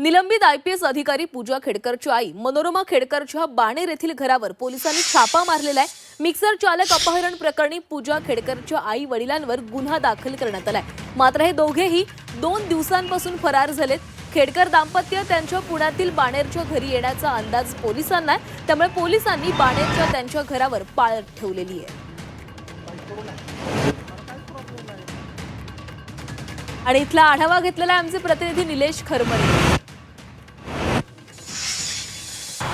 निलंबित I P S अधिकारी पूजा खेडकरची आई मनोरमा खेडकरच्या बाणेर येथील घरावर पोलिसांनी छापा मारलेला आहे. मिक्सर चालक अपहरण प्रकरणी पूजा खेडकरच्या आई वडिलांवर गुन्हा दाखल करण्यात आलाय. मात्र हे दोघेही दोन दिवसांपासून फरार झालेत. खेडकर दाम्पत्य त्यांच्या पुण्यातील बाणेरच्या घरी येण्याचा अंदाज पोलिसांना आहे. त्यामुळे पोलिसांनी बाणेरच्या त्यांच्या घरावर पाळत ठेवलेली आहे. आणि इथला आढावा घेतलेला आहे आमचे प्रतिनिधी निलेश खरमरे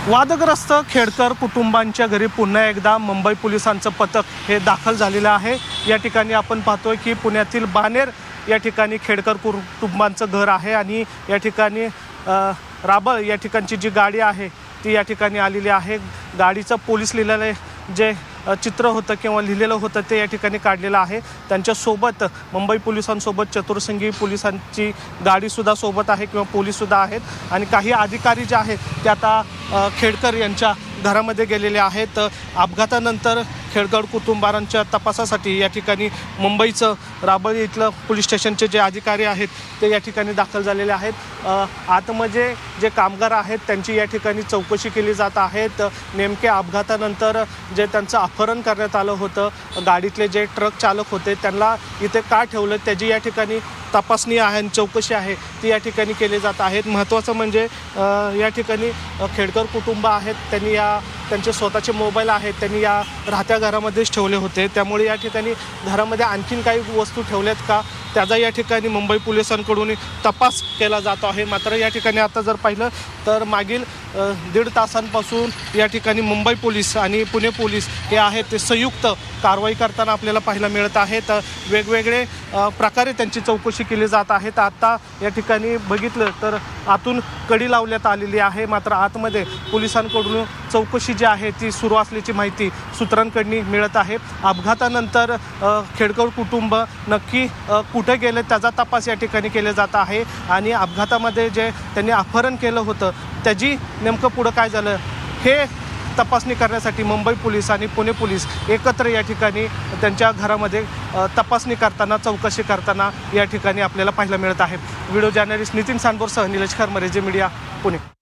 वादग्रस्त खेडकर कुटुंबांच्या घरी पुन्हा एकदा मुंबई पोलिसांचं पथक हे दाखल झालेलं आहे. या ठिकाणी आपण पाहतोय की पुण्यातील बानेर या ठिकाणी खेडकर कुटुंबांचं घर आहे आणि या ठिकाणी राबळ या ठिकाणची जी गाडी आहे ती या ठिकाणी आलेली आहे. गाडीचं पोलीस लिहिलेलं जे चित्र होतं किंवा लिहिलेलं होतं ते या ठिकाणी काढलेलं आहे. त्यांच्यासोबत मुंबई पोलिसांसोबत चतुर्संगी पोलिसांची गाडीसुद्धा सोबत आहे किंवा पोलीससुद्धा आहेत. आणि काही अधिकारी जे आहेत ते आता खेडकर यांच्या घरामध्ये गेलेले आहेत. अपघातानंतर खेडकर कुटुंबारांच्या तपासासाठी या ठिकाणी मुंबईचं राबळी इथलं पोलीस स्टेशनचे जे अधिकारी आहेत ते या ठिकाणी दाखल झालेले आहेत. आतमध्ये जे कामगार आहेत त्यांची या ठिकाणी चौकशी केली जात आहेत नेमक्या अपघातानंतर जे त्यांचं अपहरण करण्यात आलं होतं गाडीतले जे ट्रक चालक होते त्यांना इथे का ठेवलं? त्याची या ठिकाणी तपासणी आहे आणि चौकशी आहे ती या ठिकाणी केली जात आहेत. महत्त्वाचं म्हणजे या ठिकाणी खेडकर कुटुंब आहेत. त्यांनी या त्यांचे स्वतःचे मोबाईल आहेत. त्यांनी या राहत्या घरामध्येच ठेवले होते. त्यामुळे या ठिकाणी घरामध्ये आणखीन काही वस्तू ठेवल्यात का? त्याचा या ठिकाणी मुंबई पोलिसांकडून तपास केला जातो आहे. मात्र या ठिकाणी आता जर पाहिलं तर मागील दीड तासांपासून या ठिकाणी मुंबई पोलीस आणि पुणे पोलीस हे आहेत ते संयुक्त कारवाई करताना आपल्याला पाहायला मिळत आहेत. वेगवेगळे प्रकारे त्यांची चौकशी केली जात आहे तर आत्ता या ठिकाणी बघितलं तर आतून कडी लावण्यात आलेली आहे. मात्र आतमध्ये पोलिसांकडून चौकशी जी आहे ती सुरू असल्याची माहिती सूत्रांकडनी मिळत आहे. अपघातानंतर खेडकर कुटुंब नक्की कुट कुठे गेले त्याचा तपास या ठिकाणी केला जात आहे. आणि अपघातामध्ये जे त्यांनी अपहरण केलं होतं त्याची नेमकं पुढं काय झालं हे तपासणी करण्यासाठी मुंबई पोलीस आणि पुणे पोलीस एकत्र या ठिकाणी त्यांच्या घरामध्ये तपासणी करताना चौकशी करताना या ठिकाणी आपल्याला पाहायला मिळत आहे. व्हिडिओ जर्नलिस्ट नितीन सांडबोरसह निलेश खरमरे जे मीडिया पुणे.